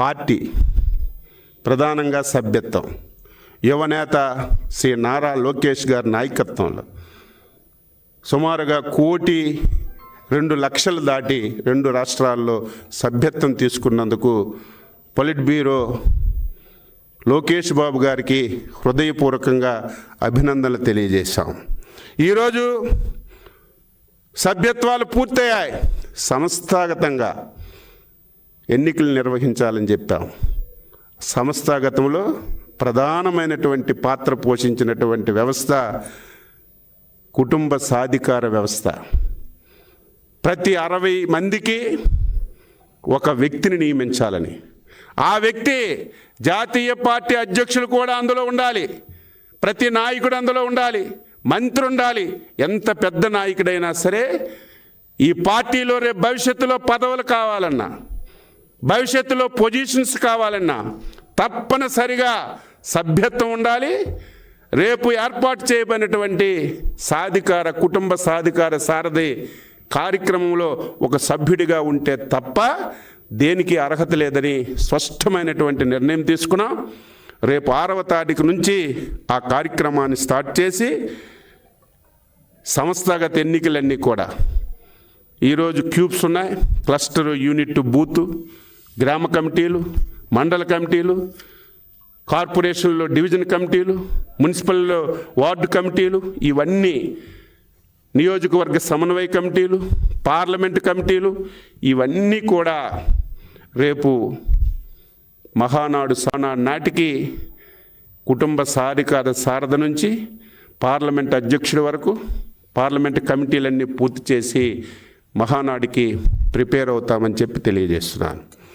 Party ప్రధానంగా సభ్యత్వం. యువనేత శ్రీ నారా లోకేష్ గారి నాయకత్వంలో సుమారుగా కోటి రెండు లక్షలు దాటి రెండు రాష్ట్రాల్లో సభ్యత్వం తీసుకున్నందుకు పొలిట్ బ్యూరో లోకేష్ బాబు గారికి హృదయపూర్వకంగా అభినందనలు తెలియజేశాం. ఈరోజు సభ్యత్వాలు పూర్తయ్యాయి. సంస్థాగతంగా ఎన్నికలు నిర్వహించాలని చెప్పాం. సంస్థాగతంలో ప్రధానమైనటువంటి పాత్ర పోషించినటువంటి వ్యవస్థ కుటుంబ సాధికార వ్యవస్థ. ప్రతి అరవై మందికి ఒక వ్యక్తిని నియమించాలని. ఆ వ్యక్తి జాతీయ పార్టీ అధ్యక్షులు కూడా అందులో ఉండాలి. ప్రతి నాయకుడు అందులో ఉండాలి. మంత్రి ఉండాలి. ఎంత పెద్ద నాయకుడైనా సరే ఈ పార్టీలో రేపు భవిష్యత్తులో పదవులు కావాలన్నా భవిష్యత్తులో పొజిషన్స్ కావాలన్నా తప్పనిసరిగా సభ్యత్వం ఉండాలి. రేపు ఏర్పాటు చేయబడినటువంటి సాధికార కుటుంబ సాధికార సారథి కార్యక్రమంలో ఒక సభ్యుడిగా ఉంటే తప్ప దేనికి అర్హత లేదని స్పష్టమైనటువంటి నిర్ణయం తీసుకున్నాం. రేపు ఆరవ తారీఖు నుంచి ఆ కార్యక్రమాన్ని స్టార్ట్ చేసి సంస్థాగత ఎన్నికలన్నీ కూడా. ఈరోజు క్యూబ్స్ ఉన్నాయి క్లస్టర్ యూనిట్ బూత్ గ్రామ కమిటీలు మండల కమిటీలు కార్పొరేషన్లో డివిజన్ కమిటీలు మున్సిపల్లో వార్డు కమిటీలు ఇవన్నీ నియోజకవర్గ సమన్వయ కమిటీలు పార్లమెంటు కమిటీలు ఇవన్నీ కూడా రేపు మహానాడు సానాడు నాటికి కుటుంబ సాధికార సారథ నుంచి పార్లమెంట్ అధ్యక్షుడి వరకు పార్లమెంట్ కమిటీలన్నీ పూర్తి చేసి మహానాడికి ప్రిపేర్ అవుతామని చెప్పి తెలియజేస్తున్నాను.